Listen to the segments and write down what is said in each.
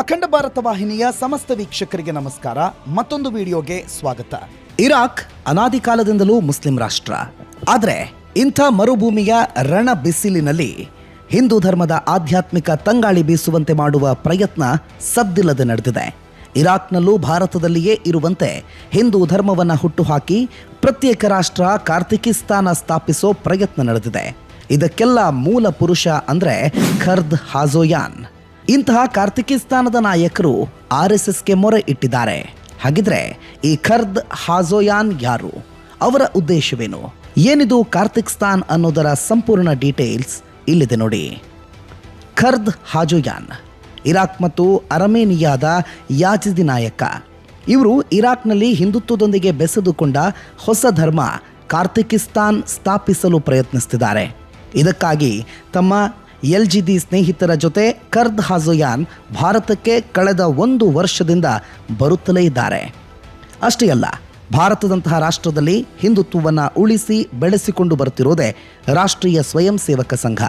ಅಖಂಡ ಭಾರತ ವಾಹಿನಿಯ ಸಮಸ್ತ ವೀಕ್ಷಕರಿಗೆ ನಮಸ್ಕಾರ. ಮತ್ತೊಂದು ವಿಡಿಯೋಗೆ ಸ್ವಾಗತ. ಇರಾಕ್ ಅನಾದಿ ಕಾಲದಿಂದಲೂ ಮುಸ್ಲಿಂ ರಾಷ್ಟ್ರ. ಆದರೆ ಇಂಥ ಮರುಭೂಮಿಯ ರಣ ಬಿಸಿಲಿನಲ್ಲಿ ಹಿಂದೂ ಧರ್ಮದ ಆಧ್ಯಾತ್ಮಿಕ ತಂಗಾಳಿ ಬೀಸುವಂತೆ ಮಾಡುವ ಪ್ರಯತ್ನ ಸದ್ದಿಲ್ಲದೆ ನಡೆದಿದೆ. ಇರಾಕ್ನಲ್ಲೂ ಭಾರತದಲ್ಲಿಯೇ ಇರುವಂತೆ ಹಿಂದೂ ಧರ್ಮವನ್ನು ಹುಟ್ಟುಹಾಕಿ ಪ್ರತ್ಯೇಕ ರಾಷ್ಟ್ರ ಕಾರ್ತಿಕಿಸ್ತಾನ ಸ್ಥಾಪಿಸೋ ಪ್ರಯತ್ನ ನಡೆದಿದೆ. ಇದಕ್ಕೆಲ್ಲ ಮೂಲ ಪುರುಷ ಅಂದರೆ ಖರ್ದ್ ಹಾಜೋಯಾನ್. ಇಂತಹ ಕಾರ್ತಿಕಿಸ್ತಾನದ ನಾಯಕರು ಆರ್ ಎಸ್ ಎಸ್ಗೆ ಮೊರೆ ಇಟ್ಟಿದ್ದಾರೆ. ಹಾಗಿದ್ರೆ ಈ ಖರ್ದ್ ಹಾಜೋಯಾನ್ ಯಾರು? ಅವರ ಉದ್ದೇಶವೇನು? ಏನಿದು ಕಾರ್ತಿಕ್ಸ್ತಾನ್ ಅನ್ನೋದರ ಸಂಪೂರ್ಣ ಡೀಟೇಲ್ಸ್ ಇಲ್ಲಿದೆ ನೋಡಿ. ಖರ್ದ್ ಹಾಜೋಯಾನ್, ಇರಾಕ್ ಮತ್ತು ಅರಮೇನಿಯಾದ ಯಾಜಿದಿ ನಾಯಕ. ಇವರು ಇರಾಕ್ನಲ್ಲಿ ಹಿಂದುತ್ವದೊಂದಿಗೆ ಬೆಸೆದುಕೊಂಡ ಹೊಸ ಧರ್ಮ ಕಾರ್ತಿಕಿಸ್ತಾನ್ ಸ್ಥಾಪಿಸಲು ಪ್ರಯತ್ನಿಸುತ್ತಿದ್ದಾರೆ ಇದಕ್ಕಾಗಿ ತಮ್ಮ ಎಲ್ ಜಿ ದಿ ಸ್ನೇಹಿತರ ಜೊತೆ ಕರ್ದ್ ಹಾಜೋಯಾನ್ ಭಾರತಕ್ಕೆ ಕಳೆದ ಒಂದು ವರ್ಷದಿಂದ ಬರುತ್ತಲೇ ಇದ್ದಾರೆ. ಅಷ್ಟೇ ಅಲ್ಲ, ಭಾರತದಂತಹ ರಾಷ್ಟ್ರದಲ್ಲಿ ಹಿಂದುತ್ವವನ್ನು ಉಳಿಸಿ ಬೆಳೆಸಿಕೊಂಡು ಬರುತ್ತಿರುವುದೇ ರಾಷ್ಟ್ರೀಯ ಸ್ವಯಂ ಸೇವಕ ಸಂಘ.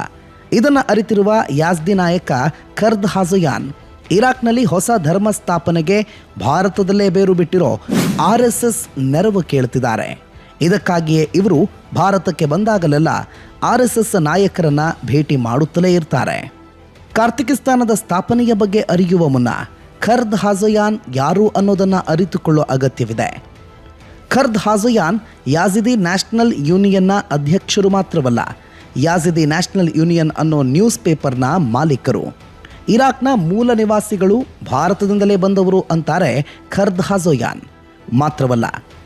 ಇದನ್ನು ಅರಿತಿರುವ ಯಾಸ್ದಿ ನಾಯಕ ಖರ್ದ್ ಹಾಜಯಾನ್ ಇರಾಕ್ನಲ್ಲಿ ಹೊಸ ಧರ್ಮ ಸ್ಥಾಪನೆಗೆ ಭಾರತದಲ್ಲೇ ಬೇರು ಬಿಟ್ಟಿರೋ ಆರ್ ಎಸ್ ಎಸ್ ನೆರವು ಕೇಳ್ತಿದ್ದಾರೆ. ಇದಕ್ಕಾಗಿಯೇ ಇವರು ಭಾರತಕ್ಕೆ ಬಂದಾಗಲೆಲ್ಲ ಆರ್ ಎಸ್ ಎಸ್ ನಾಯಕರನ್ನ ಭೇಟಿ ಮಾಡುತ್ತಲೇ ಇರ್ತಾರೆ. ಕಾರ್ತಿಕಿಸ್ತಾನದ ಸ್ಥಾಪನೆಯ ಬಗ್ಗೆ ಅರಿಯುವ ಮುನ್ನ ಖರ್ದ್ ಹಾಜಯಾನ್ ಯಾರು ಅನ್ನೋದನ್ನ ಅರಿತುಕೊಳ್ಳೋ ಅಗತ್ಯವಿದೆ. ಖರ್ದ್ ಹಾಜಯಾನ್ ಯಾಜಿದಿ ನ್ಯಾಷನಲ್ ಯೂನಿಯನ್ನ ಅಧ್ಯಕ್ಷರು ಮಾತ್ರವಲ್ಲ ಯಾಜಿದಿ ನ್ಯಾಷನಲ್ ಯೂನಿಯನ್ ಅನ್ನೋ ನ್ಯೂಸ್ ಪೇಪರ್ನ ಮಾಲೀಕರು. ಇರಾಕ್ನ ಮೂಲ ನಿವಾಸಿಗಳು ಭಾರತದಿಂದಲೇ ಬಂದವರು ಅಂತಾರೆ ಖರ್ದ್ ಹಾಜೋಯಾನ್. ಮಾತ್ರವಲ್ಲ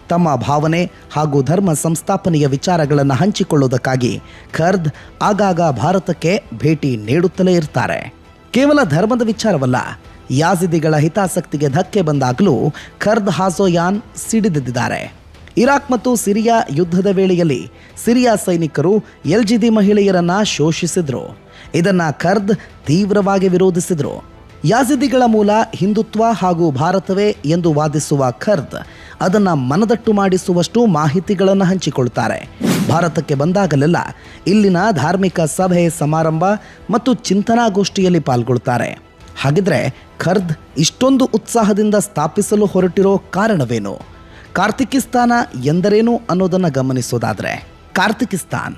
ತಮ್ಮ ಭಾವನೆ ಹಾಗೂ ಧರ್ಮ ಸಂಸ್ಥಾಪನೆಯ ವಿಚಾರಗಳನ್ನು ಹಂಚಿಕೊಳ್ಳುವುದಕ್ಕಾಗಿ ಖರ್ದ್ ಆಗಾಗ ಭಾರತಕ್ಕೆ ಭೇಟಿ ನೀಡುತ್ತಲೇ ಇರ್ತಾರೆ. ಕೇವಲ ಧರ್ಮದ ವಿಚಾರವಲ್ಲ ಯಾಜಿದಿಗಳ ಹಿತಾಸಕ್ತಿಗೆ ಧಕ್ಕೆ ಬಂದಾಗಲೂ ಖರ್ದ್ ಹಾಸೋಯಾನ್ ಸಿಡಿದಿದ್ದಾರೆ ಇರಾಕ್ ಮತ್ತು ಸಿರಿಯಾ ಯುದ್ಧದ ವೇಳೆಯಲ್ಲಿ ಸಿರಿಯಾ ಸೈನಿಕರು ಎಲ್ಜಿದಿ ಮಹಿಳೆಯರನ್ನ ಶೋಷಿಸಿದ್ರು. ಇದನ್ನ ಖರ್ದ್ ತೀವ್ರವಾಗಿ ವಿರೋಧಿಸಿದ್ರು. ಯಾಜಿದಿಗಳ ಮೂಲ ಹಿಂದುತ್ವ ಹಾಗೂ ಭಾರತವೇ ಎಂದು ವಾದಿಸುವ ಖರ್ದ್ ಅದನ್ನ ಮನದಟ್ಟು ಮಾಡಿಸುವಷ್ಟು ಮಾಹಿತಿಗಳನ್ನು ಹಂಚಿಕೊಳ್ತಾರೆ. ಭಾರತಕ್ಕೆ ಬಂದಾಗಲೆಲ್ಲ ಇಲ್ಲಿನ ಧಾರ್ಮಿಕ ಸಭೆ, ಸಮಾರಂಭ ಮತ್ತು ಚಿಂತನಾಗೋಷ್ಠಿಯಲ್ಲಿ ಪಾಲ್ಗೊಳ್ತಾರೆ. ಹಾಗಿದ್ರೆ ಖರ್ದ್ ಇಷ್ಟೊಂದು ಉತ್ಸಾಹದಿಂದ ಸ್ಥಾಪಿಸಲು ಹೊರಟಿರೋ ಕಾರಣವೇನು? ಕಾರ್ತಿಕಿಸ್ತಾನ ಎಂದರೇನು ಅನ್ನೋದನ್ನು ಗಮನಿಸೋದಾದರೆ, ಕಾರ್ತಿಕಿಸ್ತಾನ್.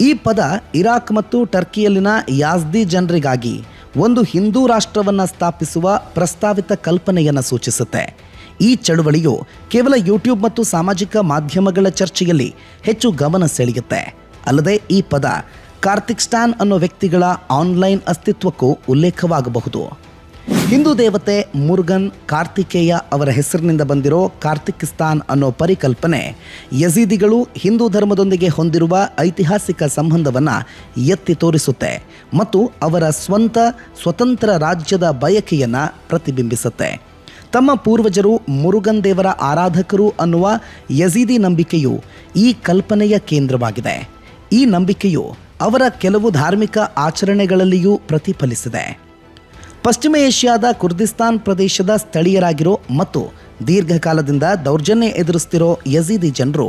ಈ ಪದ ಇರಾಕ್ ಮತ್ತು ಟರ್ಕಿಯಲ್ಲಿನ ಯಾಜ್ದಿ ಜನರಿಗಾಗಿ ಒಂದು ಹಿಂದೂ ರಾಷ್ಟ್ರವನ್ನು ಸ್ಥಾಪಿಸುವ ಪ್ರಸ್ತಾವಿತ ಕಲ್ಪನೆಯನ್ನು ಸೂಚಿಸುತ್ತೆ. ಈ ಚಳುವಳಿಯು ಕೇವಲ ಯೂಟ್ಯೂಬ್ ಮತ್ತು ಸಾಮಾಜಿಕ ಮಾಧ್ಯಮಗಳ ಚರ್ಚೆಯಲ್ಲಿ ಹೆಚ್ಚು ಗಮನ ಸೆಳೆಯುತ್ತೆ. ಅಲ್ಲದೆ ಈ ಪದ ಕಾರ್ತಿಕ್ಸ್ಟಾನ್ ಅನ್ನೋ ವ್ಯಕ್ತಿಗಳ ಆನ್ಲೈನ್ ಅಸ್ತಿತ್ವಕ್ಕೂ ಉಲ್ಲೇಖವಾಗಬಹುದು. ಹಿಂದೂ ದೇವತೆ ಮುರುಗನ್ ಕಾರ್ತಿಕೇಯ ಅವರ ಹೆಸರಿನಿಂದ ಬಂದಿರೋ ಕಾರ್ತಿಕಿಸ್ತಾನ್ ಅನ್ನೋ ಪರಿಕಲ್ಪನೆ ಯಜೀದಿಗಳು ಹಿಂದೂ ಧರ್ಮದೊಂದಿಗೆ ಹೊಂದಿರುವ ಐತಿಹಾಸಿಕ ಸಂಬಂಧವನ್ನು ಎತ್ತಿ ತೋರಿಸುತ್ತೆ ಮತ್ತು ಅವರ ಸ್ವಂತ ಸ್ವತಂತ್ರ ರಾಜ್ಯದ ಬಯಕೆಯನ್ನು ಪ್ರತಿಬಿಂಬಿಸುತ್ತೆ. ತಮ್ಮ ಪೂರ್ವಜರು ಮುರುಗನ್ ದೇವರ ಆರಾಧಕರು ಅನ್ನುವ ಯಜೀದಿ ನಂಬಿಕೆಯು ಈ ಕಲ್ಪನೆಯ ಕೇಂದ್ರವಾಗಿದೆ. ಈ ನಂಬಿಕೆಯು ಅವರ ಕೆಲವು ಧಾರ್ಮಿಕ ಆಚರಣೆಗಳಲ್ಲಿಯೂ ಪ್ರತಿಫಲಿಸಿದೆ. ಪಶ್ಚಿಮ ಏಷ್ಯಾದ ಕುರ್ದಿಸ್ತಾನ್ ಪ್ರದೇಶದ ಸ್ಥಳೀಯರಾಗಿರೋ ಮತ್ತು ದೀರ್ಘಕಾಲದಿಂದ ದೌರ್ಜನ್ಯ ಎದುರಿಸ್ತಿರೋ ಯಜೀದಿ ಜನರು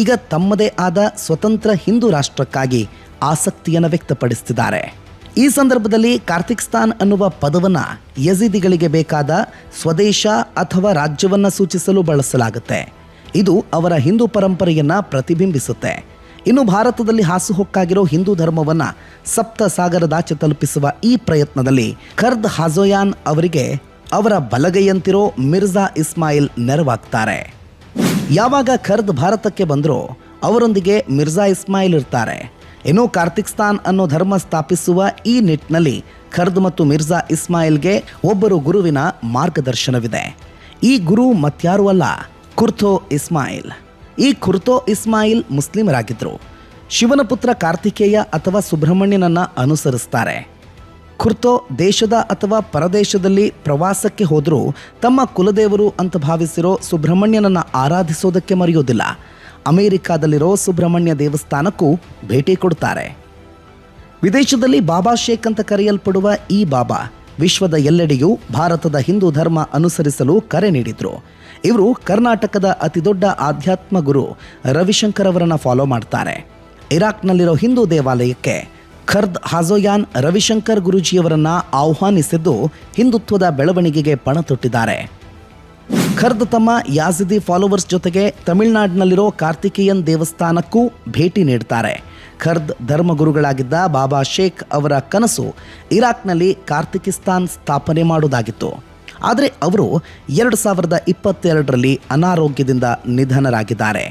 ಈಗ ತಮ್ಮದೇ ಆದ ಸ್ವತಂತ್ರ ಹಿಂದೂ ರಾಷ್ಟ್ರಕ್ಕಾಗಿ ಆಸಕ್ತಿಯನ್ನು ವ್ಯಕ್ತಪಡಿಸುತ್ತಿದ್ದಾರೆ ಈ ಸಂದರ್ಭದಲ್ಲಿ ಕಾರ್ತಿಕ್ಸ್ತಾನ್ ಅನ್ನುವ ಪದವನ್ನು ಯಜಿದಿಗಳಿಗೆ ಬೇಕಾದ ಸ್ವದೇಶ ಅಥವಾ ರಾಜ್ಯವನ್ನು ಸೂಚಿಸಲು ಬಳಸಲಾಗುತ್ತೆ. ಇದು ಅವರ ಹಿಂದೂ ಪರಂಪರೆಯನ್ನು ಪ್ರತಿಬಿಂಬಿಸುತ್ತೆ. ಇನ್ನು ಭಾರತದಲ್ಲಿ ಹಾಸುಹೊಕ್ಕಾಗಿರೋ ಹಿಂದೂ ಧರ್ಮವನ್ನು ಸಪ್ತ ಸಾಗರದಾಚೆ ತಲುಪಿಸುವ ಈ ಪ್ರಯತ್ನದಲ್ಲಿ ಖರ್ದ್ ಹಾಜೋಯಾನ್ ಅವರಿಗೆ ಅವರ ಬಲಗೈಯಂತಿರೋ ಮಿರ್ಜಾ ಇಸ್ಮಾಯಿಲ್ ನೆರವಾಗ್ತಾರೆ. ಯಾವಾಗ ಖರ್ದ್ ಭಾರತಕ್ಕೆ ಬಂದರೋ ಅವರೊಂದಿಗೆ ಮಿರ್ಜಾ ಇಸ್ಮಾಯಿಲ್ ಇರ್ತಾರೆ. ಇನ್ನು ಕಾರ್ತಿಕ್ಸ್ತಾನ್ ಅನ್ನೋ ಧರ್ಮ ಸ್ಥಾಪಿಸುವ ಈ ನಿಟ್ಟಿನಲ್ಲಿ ಖರ್ದ್ ಮತ್ತು ಮಿರ್ಜಾ ಇಸ್ಮಾಯಿಲ್ಗೆ ಒಬ್ಬರು ಗುರುವಿನ ಮಾರ್ಗದರ್ಶನವಿದೆ. ಈ ಗುರು ಮತ್ಯಾರೂ ಅಲ್ಲ ಕುರ್ತೋ ಇಸ್ಮಾಯಿಲ್. ಈ ಕುರ್ತೋ ಇಸ್ಮಾಯಿಲ್ ಮುಸ್ಲಿಮರಾಗಿದ್ದರು ಶಿವನ ಪುತ್ರ ಕಾರ್ತಿಕೇಯ ಅಥವಾ ಸುಬ್ರಹ್ಮಣ್ಯನನ್ನ ಅನುಸರಿಸ್ತಾರೆ. ಕುರ್ತೋ ದೇಶದ ಅಥವಾ ಪರದೇಶದಲ್ಲಿ ಪ್ರವಾಸಕ್ಕೆ ಹೋದರೂ ತಮ್ಮ ಕುಲದೇವರು ಅಂತ ಭಾವಿಸಿರೋ ಸುಬ್ರಹ್ಮಣ್ಯನನ್ನ ಆರಾಧಿಸೋದಕ್ಕೆ ಮರೆಯೋದಿಲ್ಲ. ಅಮೆರಿಕಾದಲ್ಲಿರೋ ಸುಬ್ರಹ್ಮಣ್ಯ ದೇವಸ್ಥಾನಕ್ಕೂ ಭೇಟಿ ಕೊಡ್ತಾರೆ. ವಿದೇಶದಲ್ಲಿ ಬಾಬಾ ಶೇಖ್ ಅಂತ ಕರೆಯಲ್ಪಡುವ ಈ ಬಾಬಾ ವಿಶ್ವದ ಎಲ್ಲೆಡೆಯೂ ಭಾರತದ ಹಿಂದೂ ಧರ್ಮ ಅನುಸರಿಸಲು ಕರೆ ನೀಡಿದ್ರು. ಇವರು ಕರ್ನಾಟಕದ ಅತಿದೊಡ್ಡ ಆಧ್ಯಾತ್ಮ ಗುರು ರವಿಶಂಕರ್ ಅವರನ್ನ ಫಾಲೋ ಮಾಡ್ತಾರೆ. ಇರಾಕ್ನಲ್ಲಿರೋ ಹಿಂದೂ ದೇವಾಲಯಕ್ಕೆ ಖರ್ದ್ ಹಾಜೋಯಾನ್ ರವಿಶಂಕರ್ ಗುರುಜಿಯವರನ್ನ ಆಹ್ವಾನಿಸಿದ್ದು ಹಿಂದುತ್ವದ ಬೆಳವಣಿಗೆಗೆ ಪಣ ತೊಟ್ಟಿದ್ದಾರೆ ಖರ್ದ್ ತಮ್ಮ ಯಾಸಿದಿ ಫಾಲೋವರ್ಸ್ ಜೊತೆಗೆ ತಮಿಳುನಾಡಿನಲ್ಲಿರೋ ಕಾರ್ತಿಕೇಯನ್ ದೇವಸ್ಥಾನಕ್ಕೂ ಭೇಟಿ ನೀಡ್ತಾರೆ. ಖರ್ದ್ ಧರ್ಮಗುರುಗಳಾಗಿದ್ದ ಬಾಬಾ ಶೇಖ್ ಅವರ ಕನಸು ಇರಾಕ್ನಲ್ಲಿ ಕಾರ್ತಿಕಿಸ್ತಾನ್ ಸ್ಥಾಪನೆ ಮಾಡುವುದಾಗಿತ್ತು. ಆದರೆ ಅವರು ಎರಡು ಸಾವಿರದ ಇಪ್ಪತ್ತೆರಡರಲ್ಲಿ ಅನಾರೋಗ್ಯದಿಂದ ನಿಧನರಾಗಿದ್ದಾರೆ.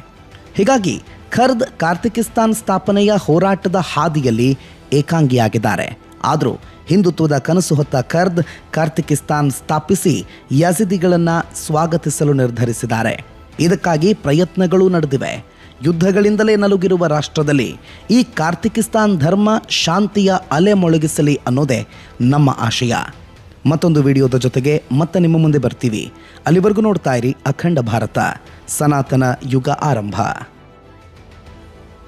ಹೀಗಾಗಿ ಖರ್ದ್ ಕಾರ್ತಿಕಿಸ್ತಾನ್ ಸ್ಥಾಪನೆಯ ಹೋರಾಟದ ಹಾದಿಯಲ್ಲಿ ಏಕಾಂಗಿಯಾಗಿದ್ದಾರೆ. ಆದರೂ ಹಿಂದುತ್ವದ ಕನಸು ಹೊತ್ತ ಕರ್ದ್ ಕಾರ್ತಿಕಿಸ್ತಾನ್ ಸ್ಥಾಪಿಸಿ ಯಜಿದಿಗಳನ್ನು ಸ್ವಾಗತಿಸಲು ನಿರ್ಧರಿಸಿದ್ದಾರೆ. ಇದಕ್ಕಾಗಿ ಪ್ರಯತ್ನಗಳು ನಡೆದಿವೆ. ಯುದ್ಧಗಳಿಂದಲೇ ನಲುಗಿರುವ ರಾಷ್ಟ್ರದಲ್ಲಿ ಈ ಕಾರ್ತಿಕಿಸ್ತಾನ್ ಧರ್ಮ ಶಾಂತಿಯ ಅಲೆ ಮೊಳಗಿಸಲಿ ಅನ್ನೋದೇ ನಮ್ಮ ಆಶಯ. ಮತ್ತೊಂದು ವಿಡಿಯೋದ ಜೊತೆಗೆ ಮತ್ತೆ ನಿಮ್ಮ ಮುಂದೆ ಬರ್ತೀವಿ. ಅಲ್ಲಿವರೆಗೂ ನೋಡ್ತಾ ಇರಿ ಅಖಂಡ ಭಾರತ. ಸನಾತನ ಯುಗ ಆರಂಭ.